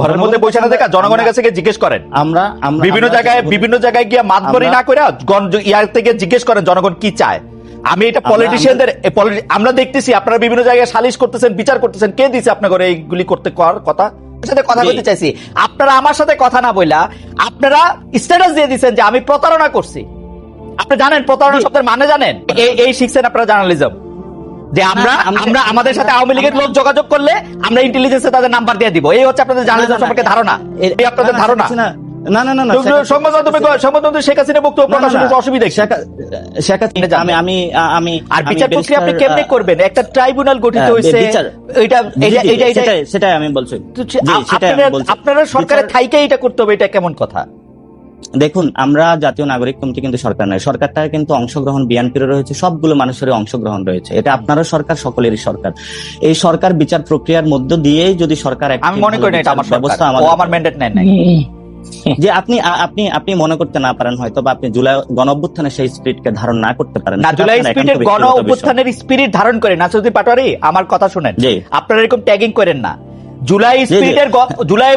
ঘরের মধ্যে বসে না দেখা জনগণের কাছে গিয়ে জিজ্ঞেস করেন। আমরা আমরা বিভিন্ন জায়গায় বিভিন্ন জায়গায় গিয়ে মাতবরি না করে ইয়ার থেকে জিজ্ঞেস করেন জনগণ কি চায়? আমি এটা পলিটিশিয়ানদের আমরা দেখতেছি আপনারা বিভিন্ন জায়গায় সালিশ করতেছেন বিচার করতেছেন কে দিছে আপনার এইগুলি করতে কথা? সাথে কথা বলতে চাইছি। আপনারা আমার সাথে কথা না বইলা আপনারা স্ট্যাটাস দিয়ে দিচ্ছেন যে আমি প্রতারণা করছি। আপনি জানেন প্রতারণা। শব্দের মানে জানেন? এই শিখছেন আপনারা জার্নালিজম যে আমরা আমরা- আমরা আমাদের সাথে আওয়ামী লীগের লোক যোগাযোগ করলে আমরা ইন্টেলিজেন্সে তাদের নাম্বার দিয়ে দিব। এই হচ্ছে আপনাদের জার্নালিজম সম্পর্কে ধারণা। এই আপনাদের ধারণা। না না না না সংবাদ মাধ্যমে সংবাদ মাধ্যমে শেখ হাসিনা বক্তব্য না, না, প্রকাশ অসুবিধা। কি? শেখ- শেখ হাসিনা- আমি আমি আমি আর বিচার প্রক্রিয়া আপনি ব্যারিস্টার, কেমনে করবেন? একটা ট্রাইব্যুনাল গঠিত হ্যাঁ, হয়েছে। এটা এটা এটা এটা সেটাই সেটাই আমি বলছি। তো জি, আ- সেটাই আপনারা সরকারের থাইকে এটা করতে হবে এটা কেমন কথা? দেখুন আমরা জাতীয় নাগরিক কমিটি কিন্তু সরকার নয়। সরকারটার কিন্তু অংশগ্রহণ বিএনপির রয়েছে সবগুলো মানুষের অংশগ্রহণ রয়েছে। এটা আপনারও সরকার সকলেরই সরকার। এই সরকার বিচার প্রক্রিয়ার মধ্য দিয়েই যদি সরকার আমি মনে করি এটা আমার ব্যবস্থা আমাদের- আমার ম্যান্ডেট নেয় নাই। যে আপনি আপনি আপনি মনে করতে না পারেন হয়তো বা আপনি জুলাই গণ অভ্যুত্থানে সেই স্পিরিটকে ধারণ না করতে পারেন। না জুলাই আপনার স্পিরিটের গণ ব্যক্তিগত বিষয়। অভ্যুত্থানের স্পিরিট ধারণ করে নাসরুদ্দিন পাটোয়ারি আমার কথা শুনেন। আপনারা এরকম ট্যাগিং করেন না। জুলাই। স্পিরিটের জুলাই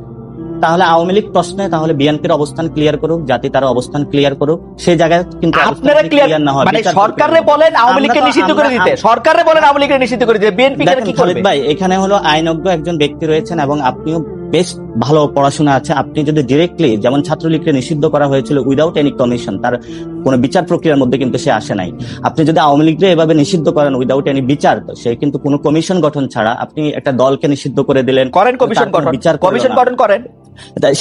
তাহলে আওয়ামী লীগ প্রশ্নে তাহলে বিএনপির অবস্থান ক্লিয়ার করুক জাতি তার অবস্থান ক্লিয়ার করুক। সেই জায়গায় কিন্তু আপনারা ক্লিয়ার না হয় মানে সরকারে বলেন আওয়ামী লীগকে নিষিদ্ধ করে দিতে। সরকারে বলেন আওয়ামী লীগকে নিষিদ্ধ করে দিতে। বিএনপি কি করবে? ভাই এখানে হলো আইনজ্ঞ একজন ব্যক্তি রয়েছেন এবং আপনিও বেশ ভালো পড়াশোনা আছে। আপনি যদি ডিরেক্টলি যেমন ছাত্রলীগকে নিষিদ্ধ করা হয়েছিল উইদাউট এনি কমিশন তার কোনো বিচার প্রক্রিয়ার মধ্যে কিন্তু সে আসে নাই। আপনি যদি আওয়ামী লীগকে এভাবে নিষিদ্ধ করেন উইদাউট এনি বিচার সে কিন্তু কোনো কমিশন গঠন ছাড়া আপনি একটা দলকে নিষিদ্ধ করে দিলেন। করেন কমিশন গঠন। বিচার কমিশন গঠন করেন।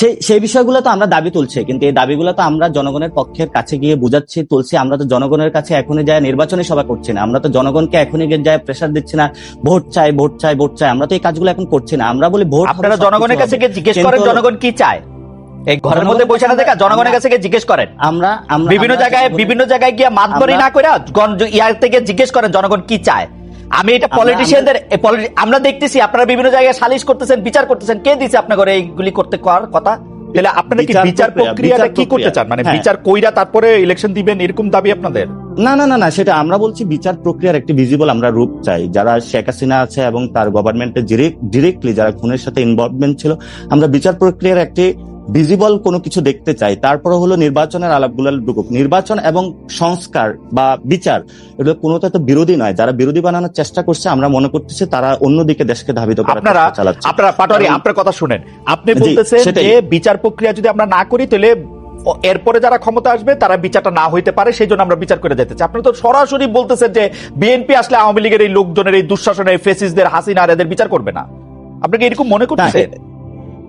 সেই সেই বিষয়গুলো তো আমরা দাবি তুলছি কিন্তু এই দাবিগুলো তো আমরা জনগণের পক্ষের কাছে গিয়ে বুঝাচ্ছি তুলছি। আমরা তো জনগণের কাছে এখনই যায় নির্বাচনী সভা করছি না। আমরা তো জনগণকে এখনই গিয়ে যায় প্রেশার দিচ্ছি না ভোট চাই ভোট চাই ভোট চাই। আমরা তো এই কাজগুলো এখন করছি না। আমরা বলি ভোট আপনারা জনগণের কাছে গিয়ে জিজ্ঞেস করেন জনগণ কি চায়। এই ঘরের মধ্যে বসে না দেখা জনগণের কাছে গিয়ে জিজ্ঞেস করেন। আমরা আমরা বিভিন্ন জায়গায় বিভিন্ন জায়গায় গিয়ে মাতবরি না করে ইয়ার থেকে জিজ্ঞেস করেন জনগণ কি চায়। আমি এটা পলিটিশিয়ানদের আমরা দেখতেছি আপনারা বিভিন্ন জায়গায় সালিশ করতেছেন বিচার করতেছেন কে দিছে আপনার ঘরে এইগুলি করতে করার কথা? তাহলে আপনারা কি বিচার বিচার প্রক্রিয়াটা কি করতে চান? মানে হ্যাঁ। বিচার কইরা তারপরে ইলেকশন দিবেন এরকম দাবি আপনাদের? না না না না সেটা আমরা বলছি বিচার প্রক্রিয়ার একটি ভিজিবল আমরা রূপ চাই। যারা শেখ হাসিনা আছে এবং তার গভর্নমেন্টের ডিরেক্টলি যারা খুনের সাথে ইনভলভমেন্ট ছিল আমরা বিচার প্রক্রিয়ার একটি ভিজিবল কোনো কিছু দেখতে চাই তারপরে হলো নির্বাচনের আলাপগুলো ঢুকুক নির্বাচন এবং সংস্কার বা বিচার এগুলো কোনোটা তো বিরোধী নয়। যারা বিরোধী বানানোর চেষ্টা করছে আমরা মনে করতেছি তারা অন্যদিকে দেশকে ধাবিত আপনারা চালাচ্ছে। আপনারা পাটোয়ারি আপনার কথা শুনেন। আপনি বলতেছেন যে বিচার প্রক্রিয়া যদি আমরা না করি তাহলে এরপরে যারা ক্ষমতা আসবে তারা বিচারটা না হইতে পারে সেই জন্য আমরা বিচার করে যেতে চাই। আপনারা তো সরাসরি বলতেছেন যে বিএনপি আসলে আওয়ামী লীগের এই লোকজনের এই দুঃশাসনের ফেসিসদের হাসিনা আর এদের বিচার করবে না। আপনাকে এরকম মনে করতেছেন?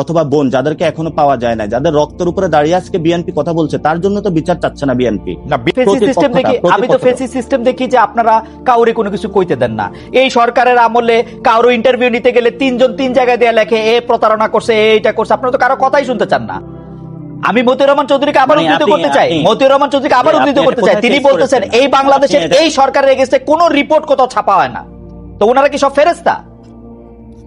অথবা বোন যাদেরকে এখনও পাওয়া যায় না যাদের রক্তের উপরে দাঁড়িয়ে আজকে বিএনপি কথা বলছে তার জন্য তো বিচার চাচ্ছে না বিএনপি সিস্টেম দেখি আমি তো ফেসি সিস্টেম দেখি যে আপনারা কাউরে কোনো কিছু কইতে দেন না। এই সরকারের আমলে কারও ইন্টারভিউ নিতে গেলে তিনজন তিন জায়গায় দেয়া লেখে এ প্রতারণা করছে এ এটা করছে আপনারা তো কারও কথাই শুনতে চান না। আমি মতিউর রহমান চৌধুরীকে আবার মানে উদ্ধৃত করতে চাই। মতিউর রহমান চৌধুরীকে আবার উদ্ধৃত করতে চাই। তিনি বলতেছেন এই বাংলাদেশের এই সরকারের এগেস্টে কোন রিপোর্ট কোথাও ছাপা হয় না। তো ওনারা কি সব ফেরেস্তা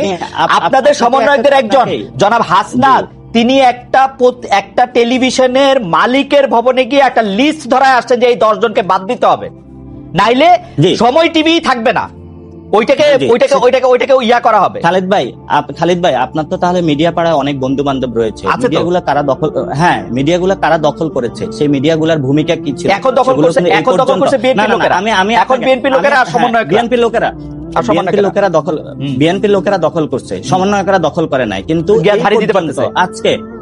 আপ- আপনাদের সমন্বয়কদের একজন জনাব হাসনাত। তিনি একটা একটা টেলিভিশনের মালিকের ভবনে গিয়ে একটা লিস্ট ধরায় আসছেন যে এই দশ জনকে বাদ দিতে হবে। নাইলে সময় টিভি থাকবে না। ওইটাকে ওইটাকে ওইটাকে ওইটাকে ইয়া করা হবে। খালিদ ভাই খালিদ ভাই আপনার তো তাহলে মিডিয়া পাড়ায় অনেক বন্ধু বান্ধব রয়েছে। মিডিয়াগুলো কারা দখল হ্যাঁ মিডিয়াগুলো কারা দখল করেছে? সেই মিডিয়াগুলোর ভূমিকা কি ছিল? এখন দখল করছে- এখন দখল করছে না, লোকেরা। আমি আমি এখন BNP লোকেরা আমি- বিএনপি লোকেরা। বিএনপি লোকেরা দখল বিএনপির বিএনপি লোকেরা দখল করছে সমন্বয়করা দখল করে নাই কিন্তু। আজকে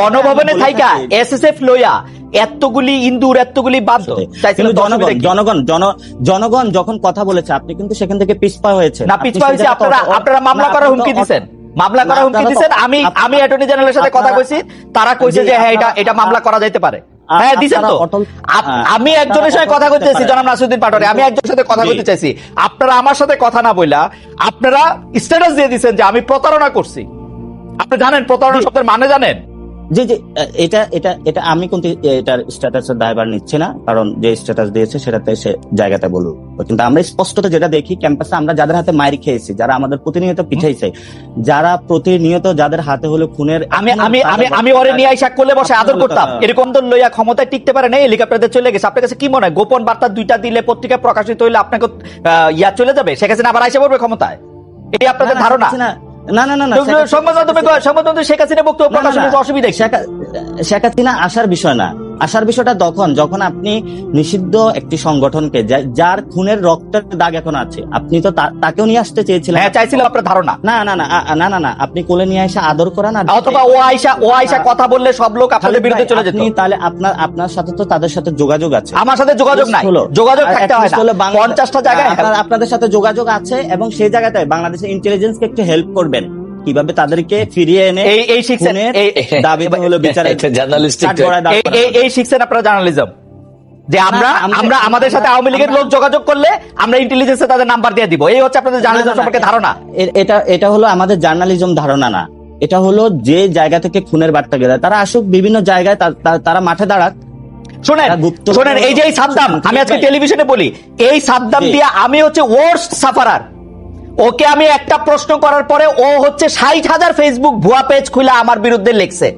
গণভবনে থাইকা এসএসএফ লইয়া। এতগুলি ইন্দুর এতগুলি বাধ্য কিন্তু জনগণ জনগণ জন জনগণ যখন কথা বলেছে আপনি কিন্তু সেখান থেকে পিছপা হয়েছে না পিছপা হয়েছে আপনারা আপনারা মামলা করার হুমকি দিছেন। মামলা করার হুমকি দিছেন। আমি আমি অ্যাটর্নি জেনারেলের সাথে কথা কইছি তারা কইছে যে হ্যাঁ এটা এটা মামলা করা যাইতে পারে। হ্যাঁ দিছেন তো। আমি একজনের সাথে কথা কইতে চাইছি জনাব নাসিরুদ্দিন পাটোয়ারি। আমি একজনের সাথে কথা জি। কইতে চাইছি। আপনারা আমার সাথে কথা না বইলা আপনারা স্ট্যাটাস দিয়ে দিছেন যে আমি প্রতারণা করছি। আপনি জানেন প্রতারণা শব্দের মানে জানেন? জি জি আহ, এটা এটা এটা আমি কিন্তু এটার স্ট্যাটাসের দায়ভার নিচ্ছি না কারণ যে স্ট্যাটাস দিয়েছে সেটাতে সে জায়গাটা কিন্তু আমরা স্পষ্টত যেটা দেখি ক্যাম্পাসে আমরা যাদের হাতে মাইর খেয়েছি যারা আমাদের প্রতিনিয়ত পিছাইছে যারা প্রতিনিয়ত যাদের হাতে হলো খুনের আমি আমি আমি আমি ওরে নিয়ে আইসা করলে বসে আদর করতাম। এরকম তো লইয়া ক্ষমতায় টিকতে পারে না হেলিকপ্টারে চলে গেছে। আপনার কাছে কি মনে হয়? গোপন বার্তা দুইটা দিলে পত্রিকা প্রকাশিত হইলে আপনাকে ইয়া চলে যাবে? হাসিনা আবার আইসা পড়বে ক্ষমতায়? এটাই আপনাদের ধারণা? না না না না শেখ হাসিনা- সংবাদ মাধ্যমে সংবাদ মাধ্যমে শেখ হাসিনা বক্তব্য প্রকাশ। অসুবিধা শেখ হাসিনা আসার বিষয় না আসার বিষয়টা তখন যখন আপনি নিষিদ্ধ একটি সংগঠনকে যার খুনের রক্তের দাগ এখন আছে আপনি তো তাকেও নিয়ে আসতে চেয়েছিলেন। হ্যাঁ চাইছিল আপনার ধারণা। না না না না না না আপনি কোলে নিয়ে আসা আদর করা না অথবা ও আইসা ও আইসা কথা বললে সব লোক আপনাদের বিরুদ্ধে চলে যেত। তাহলে আপনার আপনার সাথে তো তাদের সাথে যোগাযোগ আছে। আমার সাথে যোগাযোগ নাই। যোগাযোগ থাকতে হয় না। বাংলা- পঞ্চাশটা জায়গায় আপনার- আপনাদের সাথে যোগাযোগ আছে এবং সেই জায়গাতে বাংলাদেশের ইন্টেলিজেন্সকে একটু হেল্প করবেন। কীভাবে তাদেরকে ফিরিয়ে এনে এই এই শিখছেন এই হলো journalistic এই- এই- শিখছেন আপনারা জার্নালিজম যে আমরা আমরা- আমাদের সাথে আওয়ামী লীগের লোক যোগাযোগ করলে আমরা ইন্টেলিজেন্সে তাদের নাম্বার দিয়ে দিব। এই হচ্ছে আপনাদের জার্নালিজম সম্পর্কে ধারণা। এটা এটা হলো আমাদের জার্নালিজম ধারণা না। এটা হলো যে জায়গা থেকে খুনের বার্তা গেলে। তারা আসুক বিভিন্ন জায়গায় তারা মাঠে দাঁড়াক। শোনেন শোনেন এই যে এই সাদ্দাম আমি আজকে টেলিভিশনে বলি এই সাদ্দাম জি। দিয়ে আমি হচ্ছে ওয়ার্স্ট সাফারার ওকে আমি একটা প্রশ্ন করার পরে ও হচ্ছে ষাট হাজার ফেসবুক ভুয়া পেজ খুলে আমার বিরুদ্ধে লিখছে।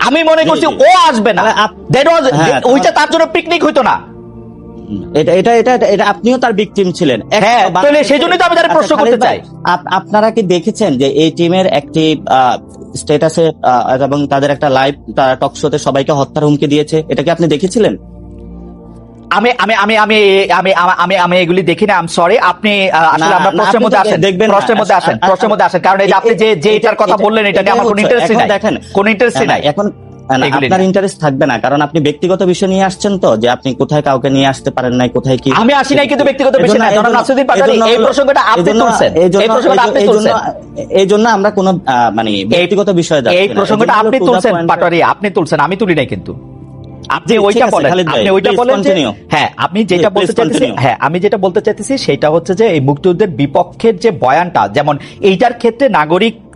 আমি মনে করছি ও আসবে না। হ্যাঁ, ওইটা তার জন্য পিকনিক হইতো না। এটা এটা এটা এটা- আপনিও তার বিক্টিম ছিলেন। হ্যাঁ, সেই জন্যই তো আমি তার আচ্ছা, প্রশ্ন করতে চাই। আপনারা কি দেখেছেন যে এই টিমের একটি স্টেটাসে এবং তাদের একটা লাইভ টক শোতে সবাইকে হত্যার হুমকি দিয়েছে? এটা কি আপনি দেখেছিলেন? আমি আমি আমি আমি আমি আমি- আমি এগুলি দেখি না আম সরি আপনি আসলে আমরা প্রশ্নের মধ্যে আসেন দেখবেন প্রশ্নের মধ্যে আসেন প্রশ্নের মধ্যে আসেন কারণ এই যে আপনি যে যে এটার কথা বললেন এটা নিয়ে আমার কোনো ইন্টারেস্টই নাই দেখেন কোনো ইন্টারেস্টই নাই এখন আপনার ইন্টারেস্ট থাকবে না কারণ আপনি ব্যক্তিগত বিষয় নিয়ে আসছেন তো যে আপনি কোথায় কাউকে নিয়ে আসতে পারেন নাই কোথায় কি আমি আসি নাই কিন্তু ব্যক্তিগত বিষয় না। জনাব নাসিরুদ্দিন পাটোয়ারি, এই প্রসঙ্গটা আপনি তুলছেন। এই প্রসঙ্গটা আপনি তুলছেন। এই জন্য আমরা কোন মানে ব্যক্তিগত বিষয়ে যাচ্ছি এই প্রসঙ্গটা আপনি তুলছেন পাটোয়ারি আপনি তুলছেন আমি তুলি নাই কিন্তু আপনি ওইটা বলেন। আপনি ওইটা বলেন হ্যাঁ আপনি যেটা বলতে চাইতেছি হ্যাঁ আমি যেটা বলতে চাইতেছি সেটা হচ্ছে যে এই মুক্তিযুদ্ধের বিপক্ষের যে বয়ানটা যেমন এইটার ক্ষেত্রে নাগরিক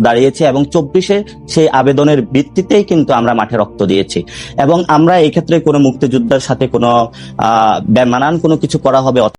দাঁড়িয়েছে এবং চব্বিশে সেই আবেদনের ভিত্তিতেই কিন্তু আমরা মাঠে রক্ত দিয়েছি। এবং আমরা এই ক্ষেত্রে কোনো মুক্তিযোদ্ধার সাথে কোনো, আহ বেমানান কোনো কিছু করা হবে